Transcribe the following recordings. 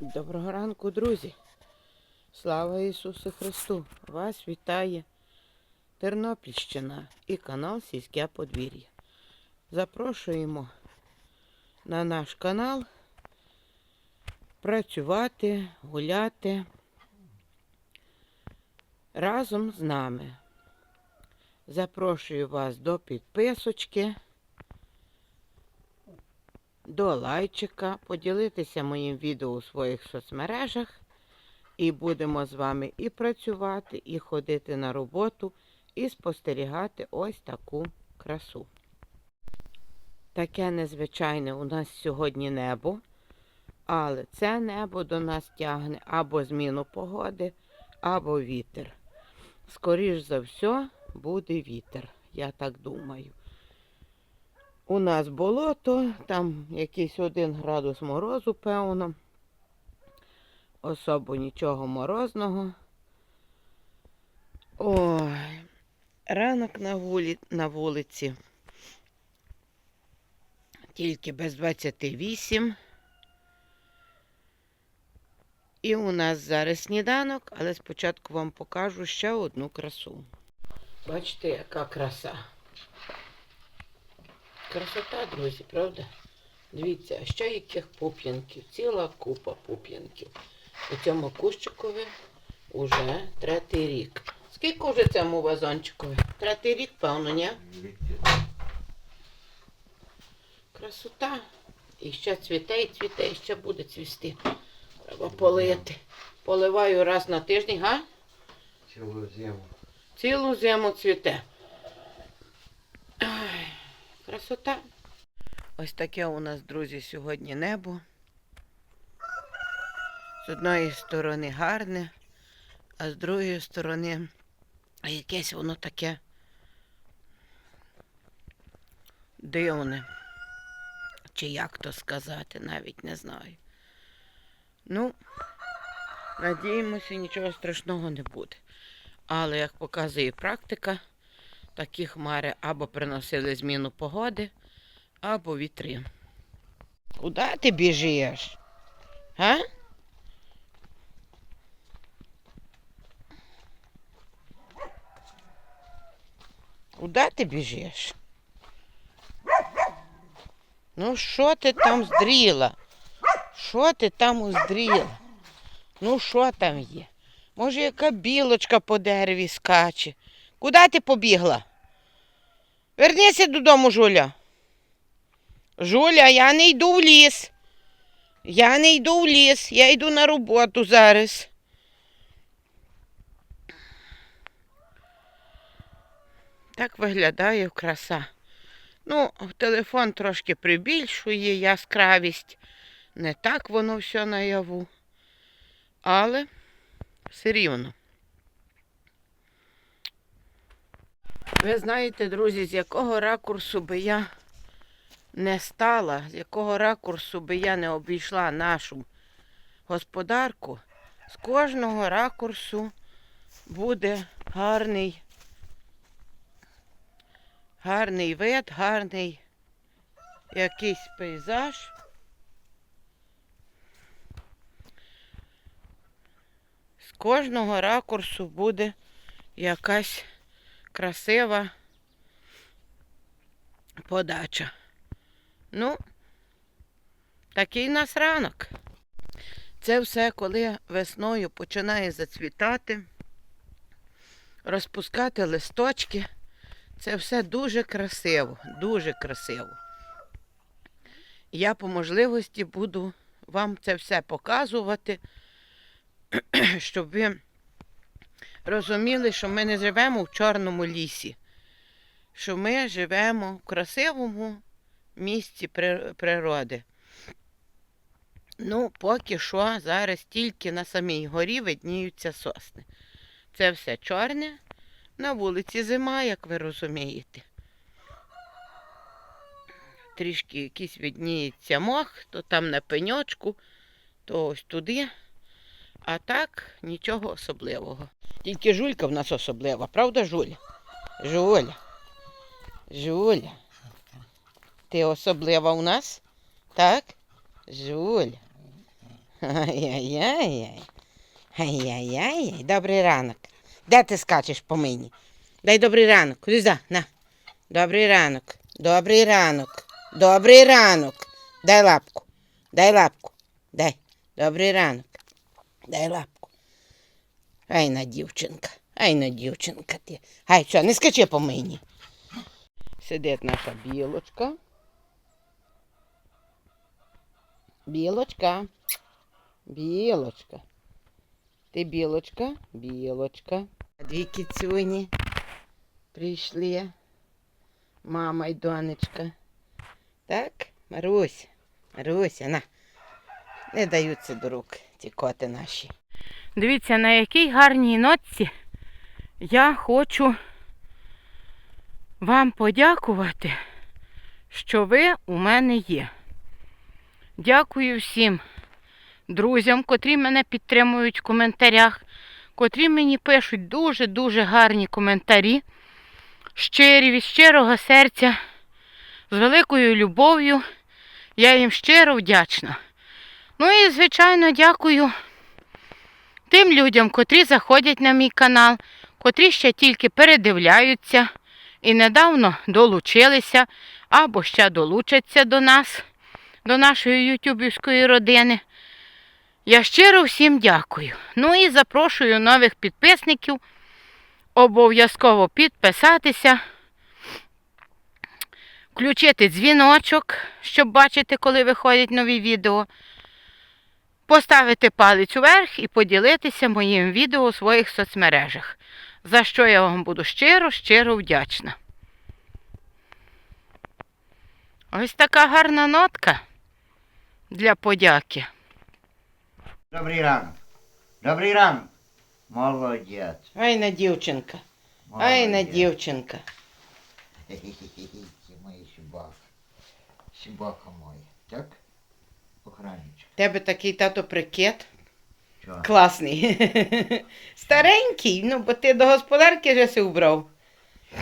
Доброго ранку, друзі! Слава Ісусу Христу! Вас вітає Тернопільщина і канал Сільське Подвір'я. Запрошуємо на наш канал працювати, гуляти разом з нами. Запрошую вас до підписочки до лайчика, поділитися моїм відео у своїх соцмережах. І будемо з вами і працювати, і ходити на роботу, і спостерігати ось таку красу. Таке незвичайне у нас сьогодні небо, але це небо до нас тягне або зміну погоди, або вітер. Скоріш за все, буде вітер, я так думаю. У нас болото, там якийсь один градус морозу, певно. Особо нічого морозного. Ой, ранок на, вулі... на вулиці. Тільки без 28. І у нас зараз сніданок, але спочатку вам покажу ще одну красу. Бачите, яка краса. Красота, друзі, правда? Дивіться, а ще яких пуп'янків, ціла купа пуп'янків. У цьому кущикові уже третій рік. Скільки вже цьому вазончикові? Третій рік, певно, ні? Красота. І ще цвіте, і цвіте, і ще буде цвісти. Треба полити. Поливаю раз на тиждень, га? Цілу зиму. Цілу зиму цвіте. Красота. Ось таке у нас, друзі, сьогодні небо. З одної сторони гарне, а з другої сторони якесь воно таке дивне. Чи як то сказати, навіть не знаю. Ну, надіємося, нічого страшного не буде. Але, як показує практика, такі хмари або приносили зміну погоди, або вітри. Куди ти біжиш? А? Куди ти біжиш? Ну, що ти там здріла? Що ти там уздріла? Ну, що там є? Може, яка білочка по дереві скаче? Куди ти побігла? Вернися додому, Жуля. Жуля, я не йду в ліс. Я не йду в ліс, я йду на роботу зараз. Так виглядає краса. Ну, телефон трошки прибільшує яскравість. Не так воно все наяву. Але все рівно. Ви знаєте, друзі, з якого ракурсу би я не стала, з якого ракурсу би я не обійшла нашу господарку, з кожного ракурсу буде гарний, гарний вид, гарний якийсь пейзаж. З кожного ракурсу буде якась красива подача. Ну, такий нас ранок. Це все, коли весною починає зацвітати, розпускати листочки. Це все дуже красиво, дуже красиво. Я по можливості буду вам це все показувати, щоб ви розуміли, що ми не живемо в чорному лісі, що ми живемо в красивому місці природи. Ну, поки що зараз тільки на самій горі видніються сосни. Це все чорне. На вулиці зима, як ви розумієте. Трішки якийсь видніється мох, то там на пеньочку, то ось туди. А так нічого особливого. Тільки жулька в нас особлива, правда, Жуля? Жуля. Жуля. Ти особлива у нас? Так? Жуля. Ай-яй-яй. Ай-яй-яй. Добрий ранок. Де ти скачеш по мені? Дай добрий ранок. Куди? На. Добрий ранок. Добрий ранок. Добрий ранок. Дай лапку. Дай лапку. Дай. Добрий ранок. Дай лапку. Ай на дівчинка. Ай на дівчинка ти. Ай, що, не скачи по мені. Сидить наша білочка. Білочка. Білочка. Ти білочка? Білочка. Дві кіцюні прийшли. Мама і донечка. Так, Маруся, Маруся, на. Не даються до рук ці коти наші. Дивіться, на якій гарній нотці я хочу вам подякувати, що ви у мене є. Дякую всім друзям, котрі мене підтримують в коментарях, котрі мені пишуть дуже-дуже гарні коментарі, щирі від щирого серця, з великою любов'ю. Я їм щиро вдячна. Ну і, звичайно, дякую тим людям, котрі заходять на мій канал, котрі ще тільки передивляються і недавно долучилися або ще долучаться до нас, до нашої ютюбівської родини. Я щиро всім дякую. Ну і запрошую нових підписників обов'язково підписатися, включити дзвіночок, щоб бачити, коли виходять нові відео. Поставити палець вверх і поділитися моїм відео у своїх соцмережах, за що я вам буду щиро, щиро вдячна. Ось така гарна нотка для подяки. Добрий ранок. Добрий ранок. Молодець. Ай на дівчинка. Ай на Молодець. дівчинка. Це моя собака. Собака моя. Так? Охранничка. Тебе такий тато прикид. Чого? Класний. Старенький, ну бо ти до господарки вже си убрав.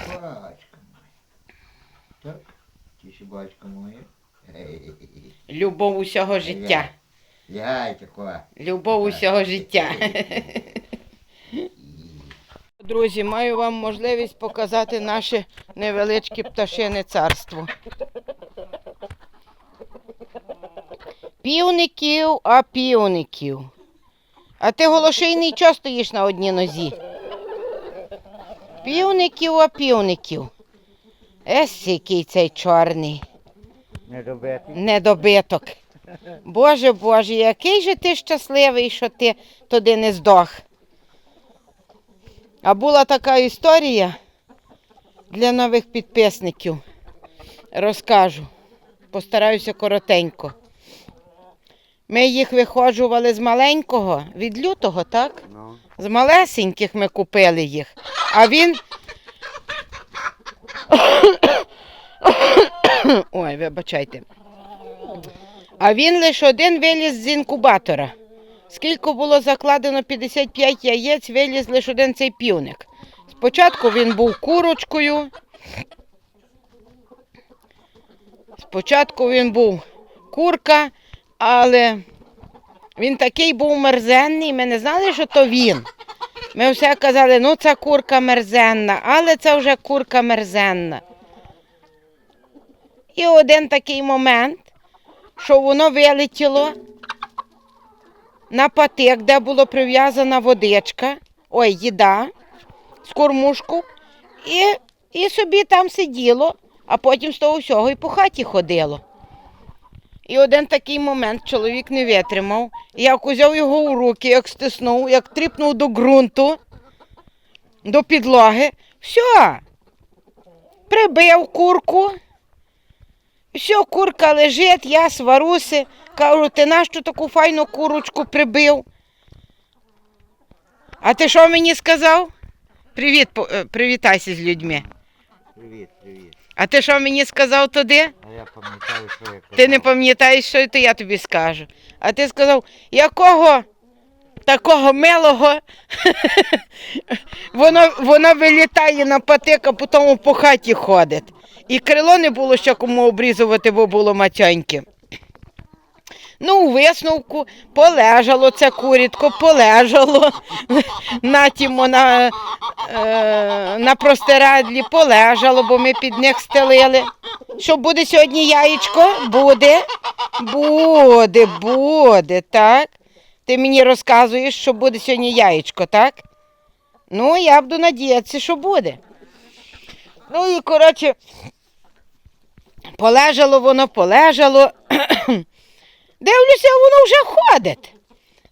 Собачка моя. Так? Ти собачка моя. Любов усього життя. Лягай такое. Любов усього життя. Друзі, маю вам можливість показати наше невеличке пташине царство. Півників, а півників. А ти голошийний чого стоїш на одній нозі? Півників, а півників. Ес який цей чорний Не добити. недобиток. Боже Боже, який же ти щасливий, що ти туди не здох. А була така історія для нових підписників. Розкажу. Постараюся коротенько. Ми їх виходжували з маленького, від лютого, так? Ну. З малесеньких ми купили їх. А він. Ой, вибачайте. А він лише один виліз з інкубатора. Скільки було закладено 55 яєць, виліз лише один цей півник. Спочатку він був курочкою. Спочатку він був курка, але він такий був мерзенний, ми не знали, що то він. Ми все казали, ну це курка мерзенна, але це вже курка мерзенна. І один такий момент, що воно вилетіло на патик, де була прив'язана водичка, ой, їда з кормушку, і, і собі там сиділо, а потім з того всього і по хаті ходило. І один такий момент чоловік не витримав. Як узяв його у руки, як стиснув, як тріпнув до ґрунту, до підлоги. Все. Прибив курку. Все, курка лежить, я сваруси. Кажу, ти нащо таку файну курочку прибив? А ти що мені сказав? Привіт, е, привітайся з людьми. Привіт, привіт. А ти що мені сказав туди? Я пам'ятаю, що я казав. Ти не пам'ятаєш, що то я тобі скажу. А ти сказав, якого такого милого воно, воно вилітає на патика, потім по хаті ходить. І крило не було що кому обрізувати, бо було матяньке. Ну, у висновку полежало це курітко, полежало на тімо на, е, на простирадлі, полежало, бо ми під них стелили. Що буде сьогодні яєчко? Буде. Буде, буде, так. Ти мені розказуєш, що буде сьогодні яєчко, так? Ну, я буду надіятися, що буде. Ну і коротше, полежало воно, полежало. Дивлюся, воно вже ходить.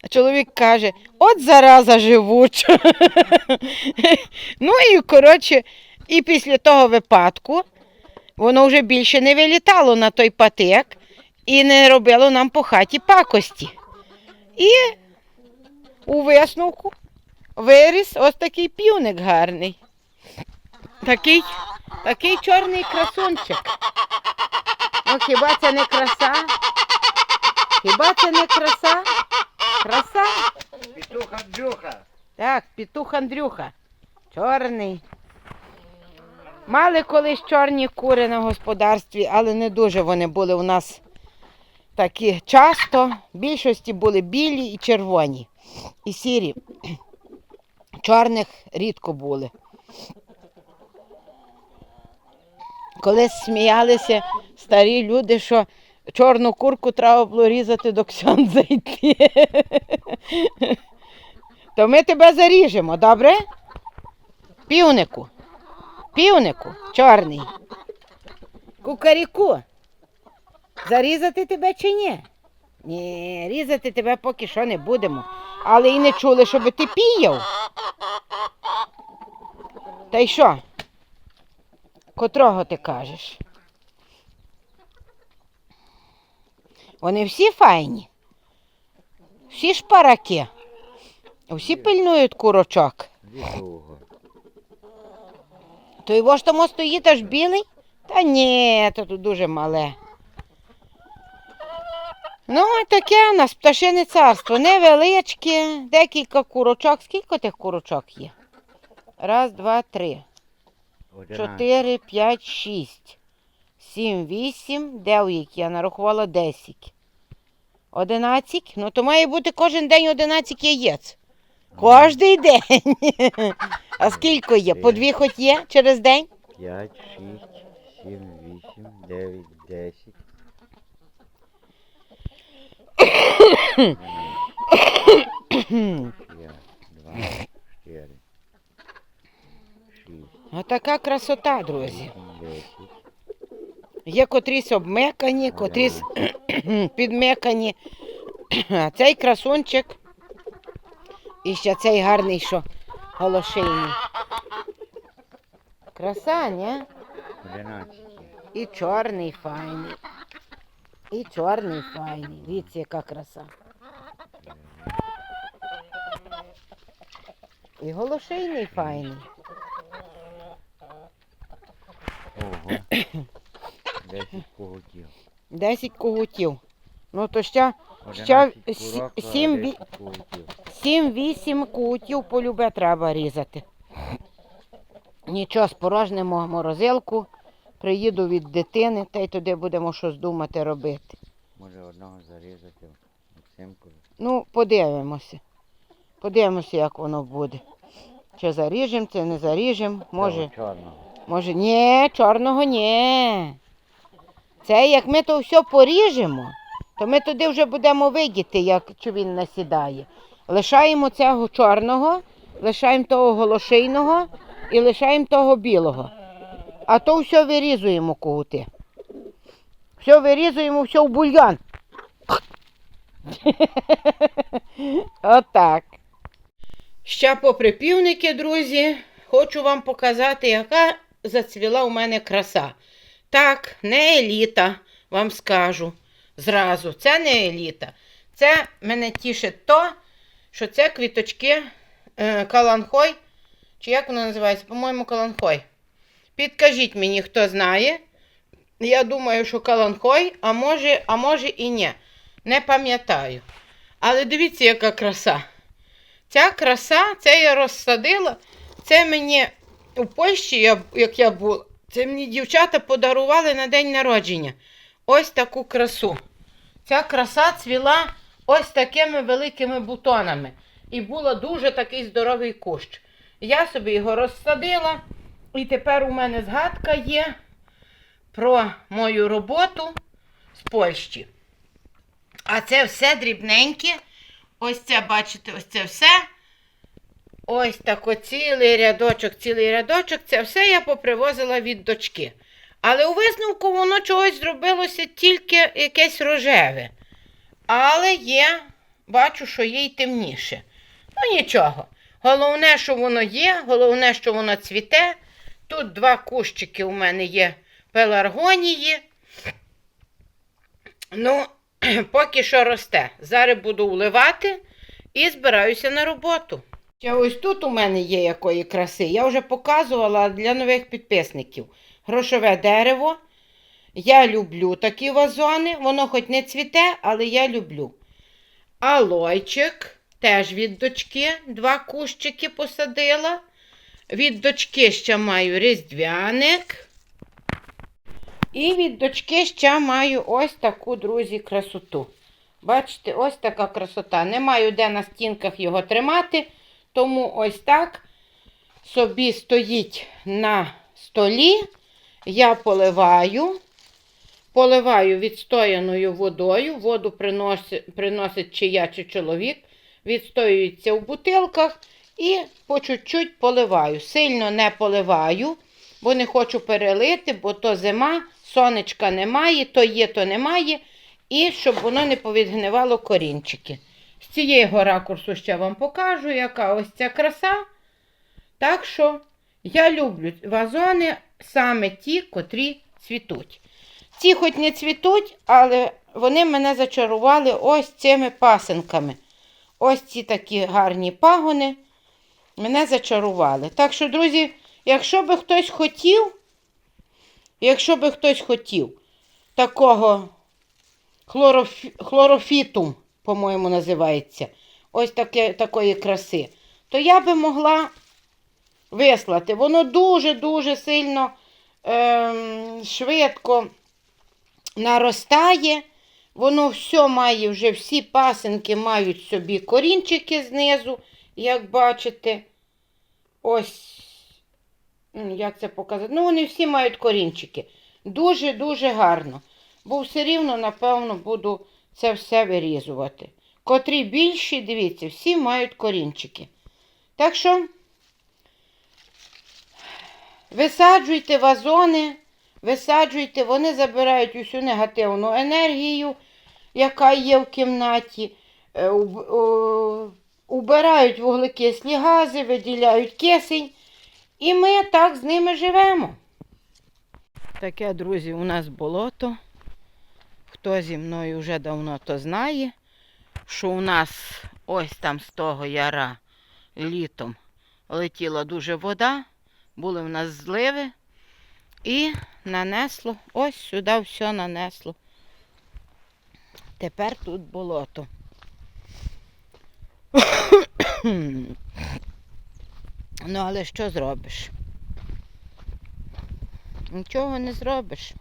А чоловік каже: от зараза живуча. ну і коротше, і після того випадку воно вже більше не вилітало на той патик і не робило нам по хаті пакості. І у висновку виріс ось такий півник гарний. Такий, такий чорний красунчик. Ну хіба це не краса? Хіба це не краса? Краса? Петух Андрюха. Так, петух Андрюха. Чорний. Мали колись чорні кури на господарстві, але не дуже вони були у нас такі часто. В більшості були білі і червоні. І сірі. Чорних рідко були. Колись сміялися старі люди, що чорну курку треба було різати до ксьондза йти. То ми тебе заріжемо, добре? Півнику. Півнику, чорний. Кукаріку. Зарізати тебе чи ні? Ні, різати тебе поки що не будемо. Але і не чули, щоб ти піяв. Та й що? Котрого ти кажеш? Вони всі файні. Всі шпараки. Всі пильнують курочок. То його ж тому стоїть аж білий? Та ні, то тут дуже мале. Ну, таке у нас пташине царство. Невеличке, декілька курочок. Скільки тих курочок є? Раз, два, три. Чотири, п'ять, шість. Сім, вісім, дев'ять. Я нарахувала десять. Одинадцять? Ну, то має бути кожен день одинадцять яєць. Кожний день. А скільки є? По дві хоч є через день? П'ять, шість, сім, вісім, дев'ять, десять. П'ять, два, чотири, Отака красота, друзі. Є котрісь обмекані, котрісь підмикані. А цей красунчик. І ще цей гарний, що голошийний. Краса, ні? І чорний файний. І чорний файний. Віці, яка краса. І голошийний файний. Ого. Десять коготів. 10 когутів. Ну то ще, ще 7-8 когутів ну, полюбе треба різати. Нічого, спорожнемо морозилку, приїду від дитини та й туди будемо щось думати робити. Може одного зарізати Максимку? Ну, подивимося. Подивимося, як воно буде. Чи заріжемо, чи не заріжемо. Може, Чорного. може, ні, чорного ні. Це як ми то все поріжемо, то ми туди вже будемо видіти, як чи він насідає. Лишаємо цього чорного, лишаємо того голошейного і лишаємо того білого. А то все вирізуємо кути. Все вирізуємо, все в бульйон. Отак. Ще попри півники, друзі, хочу вам показати, яка зацвіла у мене краса. Так, не еліта, вам скажу зразу. Це не еліта. Це мене тішить то, що це квіточки е, каланхой. Чи як воно називається? По-моєму, каланхой. Підкажіть мені, хто знає. Я думаю, що каланхой, а може, а може і ні. Не пам'ятаю. Але дивіться, яка краса. Ця краса, це я розсадила. Це мені у Польщі, я- як я була, це мені дівчата подарували на день народження. Ось таку красу. ця краса цвіла ось такими великими бутонами. І було дуже такий здоровий кущ. Я собі його розсадила, і тепер у мене згадка є про мою роботу з Польщі. А це все дрібненьке. Ось це, бачите, ось це все. Ось тако цілий рядочок, цілий рядочок. Це все я попривозила від дочки. Але у висновку воно чогось зробилося тільки якесь рожеве. Але є, бачу, що є й темніше. Ну нічого. Головне, що воно є, головне, що воно цвіте. Тут два кущики у мене є пеларгонії. Ну, поки що росте. Зараз буду вливати і збираюся на роботу. Ще ось тут у мене є якої краси. Я вже показувала для нових підписників. Грошове дерево. Я люблю такі вазони. Воно хоч не цвіте, але я люблю. Алойчик теж від дочки. Два кущики посадила. Від дочки ще маю різдвяник. І від дочки ще маю ось таку, друзі, красоту. Бачите, ось така красота. Не маю де на стінках його тримати, тому ось так собі стоїть на столі. Я поливаю, поливаю відстояною водою. Воду приносить, приносить чи я, чи чоловік. Відстоюється в бутилках і по чуть-чуть поливаю. Сильно не поливаю, бо не хочу перелити, бо то зима, сонечка немає, то є, то немає. І щоб воно не повідгнивало корінчики. З цієї ракурсу ще вам покажу, яка ось ця краса. Так що я люблю вазони саме ті, котрі цвітуть. Ці хоч не цвітуть, але вони мене зачарували ось цими пасинками. Ось ці такі гарні пагони мене зачарували. Так що, друзі, якщо би хтось хотів, якщо би хтось хотів такого хлорофі, хлорофітум, по-моєму, називається, ось таке, такої краси, то я би могла вислати. Воно дуже-дуже сильно ем, швидко наростає. Воно все має вже всі пасинки мають собі корінчики знизу, як бачите. Ось, як це показати? Ну, вони всі мають корінчики. Дуже-дуже гарно. Бо все рівно, напевно, буду це все вирізувати. Котрі більші, дивіться, всі мають корінчики. Так що висаджуйте вазони, висаджуйте, вони забирають усю негативну енергію, яка є в кімнаті, е, убирають вуглекислі гази, виділяють кисень. І ми так з ними живемо. Таке, друзі, у нас болото. Хто зі мною вже давно то знає, що у нас ось там з того яра літом летіла дуже вода, були в нас зливи і нанесло, ось сюди все нанесло. Тепер тут болото. ну, але що зробиш? Нічого не зробиш.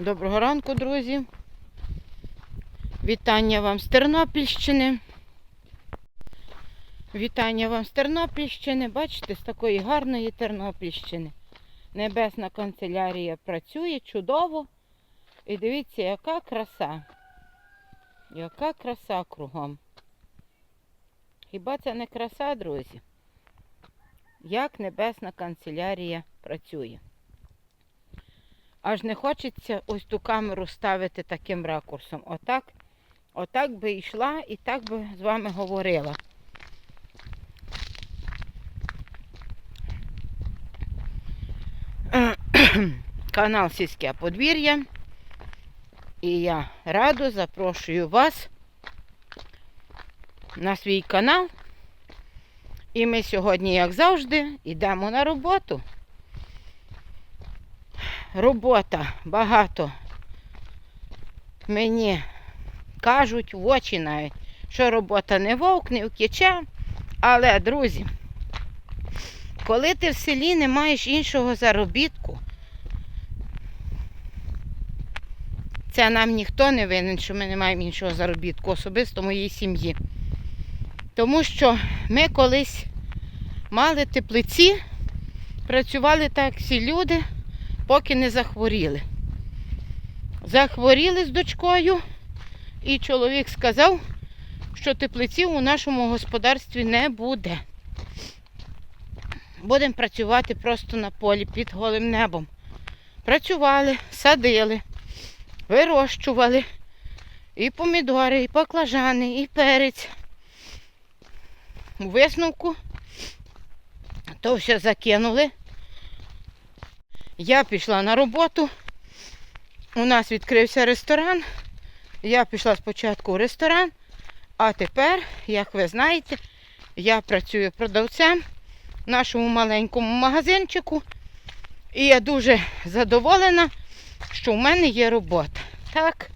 Доброго ранку, друзі. Вітання вам з Тернопільщини. Вітання вам з Тернопільщини. Бачите, з такої гарної Тернопільщини. Небесна канцелярія працює чудово. І дивіться, яка краса. Яка краса кругом. Хіба це не краса, друзі? Як небесна канцелярія працює. Аж не хочеться ось ту камеру ставити таким ракурсом. Отак, отак би йшла і так би з вами говорила. Канал Сільське подвір'я. І я радо запрошую вас на свій канал. І ми сьогодні, як завжди, йдемо на роботу робота багато. Мені кажуть в очі навіть, що робота не вовк, не втіче. Але, друзі, коли ти в селі не маєш іншого заробітку, це нам ніхто не винен, що ми не маємо іншого заробітку, особисто моїй сім'ї. Тому що ми колись мали теплиці, працювали так всі люди, поки не захворіли. Захворіли з дочкою, і чоловік сказав, що теплиців у нашому господарстві не буде. Будемо працювати просто на полі під голим небом. Працювали, садили, вирощували і помідори, і баклажани, і перець. У висновку то все закинули. Я пішла на роботу. У нас відкрився ресторан. Я пішла спочатку в ресторан, а тепер, як ви знаєте, я працюю продавцем в нашому маленькому магазинчику. І я дуже задоволена, що в мене є робота. Так,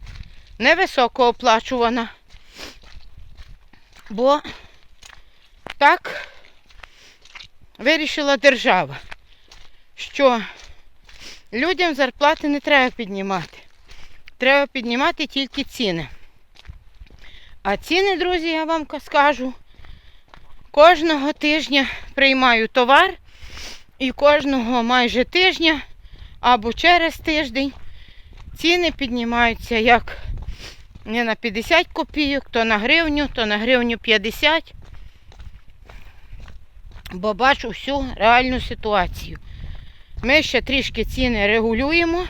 невисоко оплачувана. Бо так вирішила держава, що людям зарплати не треба піднімати. Треба піднімати тільки ціни. А ціни, друзі, я вам скажу, кожного тижня приймаю товар і кожного майже тижня або через тиждень ціни піднімаються як не на 50 копійок, то на гривню, то на гривню 50. Бо бачу всю реальну ситуацію. Ми ще трішки ціни регулюємо,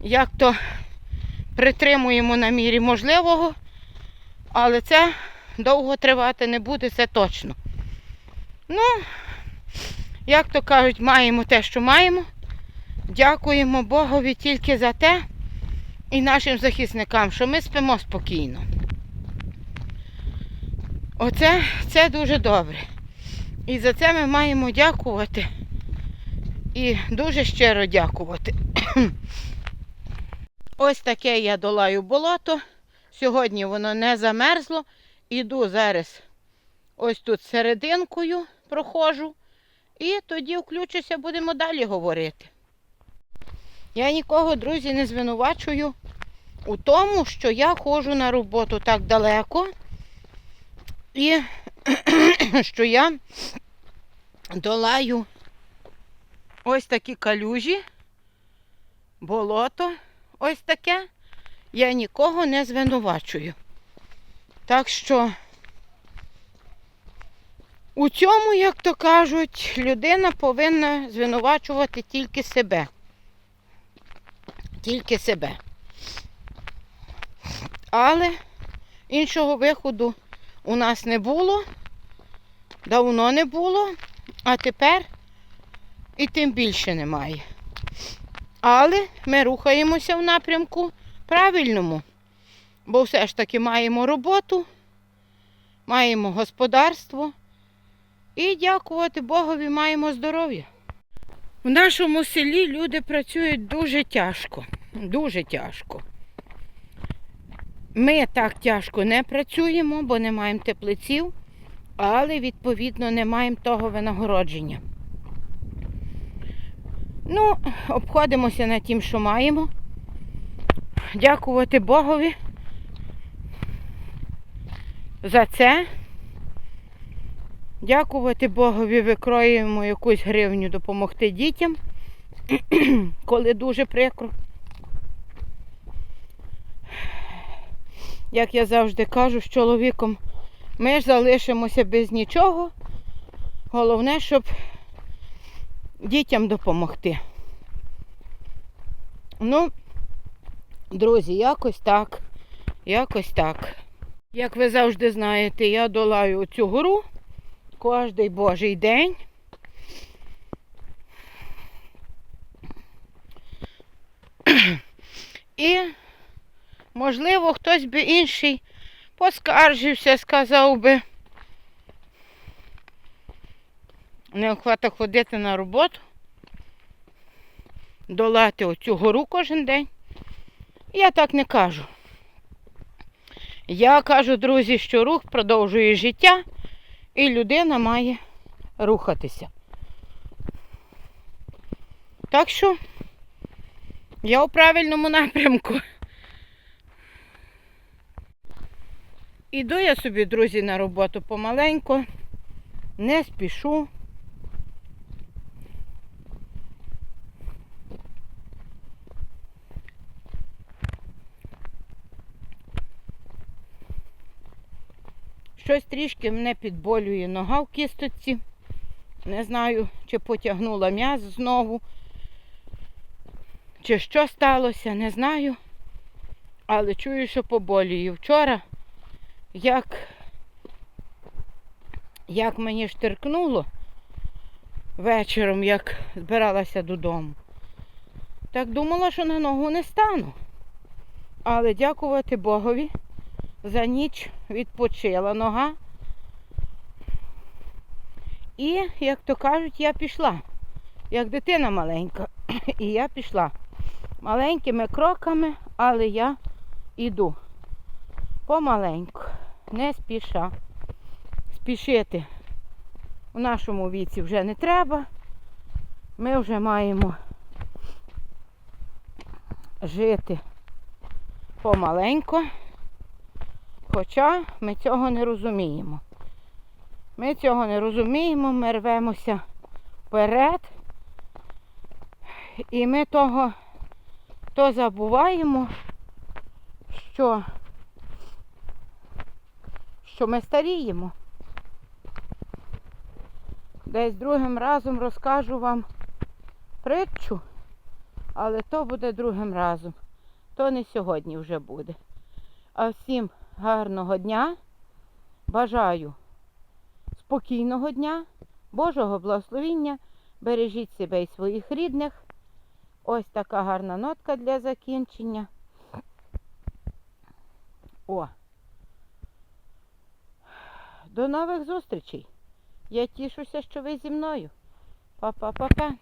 як то притримуємо на мірі можливого, але це довго тривати не буде, це точно. Ну, як то кажуть, маємо те, що маємо. Дякуємо Богові тільки за те і нашим захисникам, що ми спимо спокійно. Оце це дуже добре. І за це ми маємо дякувати. І дуже щиро дякувати. Ось таке я долаю болото. Сьогодні воно не замерзло. Іду зараз ось тут серединкою проходжу. І тоді включуся, будемо далі говорити. Я нікого, друзі, не звинувачую у тому, що я ходжу на роботу так далеко. І що я долаю ось такі калюжі, болото, ось таке. Я нікого не звинувачую. Так що у цьому, як то кажуть, людина повинна звинувачувати тільки себе. Тільки себе. Але іншого виходу у нас не було, давно не було, а тепер і тим більше немає. Але ми рухаємося в напрямку правильному, бо все ж таки маємо роботу, маємо господарство і дякувати Богові маємо здоров'я. В нашому селі люди працюють дуже тяжко, дуже тяжко. Ми так тяжко не працюємо, бо не маємо теплиців, але відповідно не маємо того винагородження. Ну, обходимося на тим, що маємо. Дякувати Богові за це. Дякувати Богові, викроюємо якусь гривню допомогти дітям, коли дуже прикро. Як я завжди кажу з чоловіком, ми залишимося без нічого. Головне, щоб дітям допомогти. Ну, друзі, якось так. Якось так. Як ви завжди знаєте, я долаю цю гору кожний божий день. І, можливо, хтось би інший поскаржився, сказав би. Не ходити на роботу, долати оцю гору кожен день. Я так не кажу. Я кажу, друзі, що рух продовжує життя і людина має рухатися. Так що я у правильному напрямку. Іду я собі, друзі, на роботу помаленьку, не спішу. Щось трішки мене підболює нога в кісточці. Не знаю, чи потягнула м'яз знову, чи що сталося, не знаю. Але чую, що поболює. Вчора, як, як мені штиркнуло вечором, як збиралася додому, так думала, що на ногу не стану. Але дякувати Богові, за ніч відпочила нога. І, як то кажуть, я пішла, як дитина маленька. І я пішла маленькими кроками, але я іду помаленьку, не спіша. Спішити у нашому віці вже не треба. Ми вже маємо жити помаленьку, хоча ми цього не розуміємо. Ми цього не розуміємо, ми рвемося вперед. І ми того то забуваємо, що, що ми старіємо. Десь другим разом розкажу вам притчу, але то буде другим разом. То не сьогодні вже буде. А всім гарного дня. Бажаю спокійного дня, Божого благословіння. Бережіть себе і своїх рідних. Ось така гарна нотка для закінчення. О. До нових зустрічей. Я тішуся, що ви зі мною. Па-па-па-па.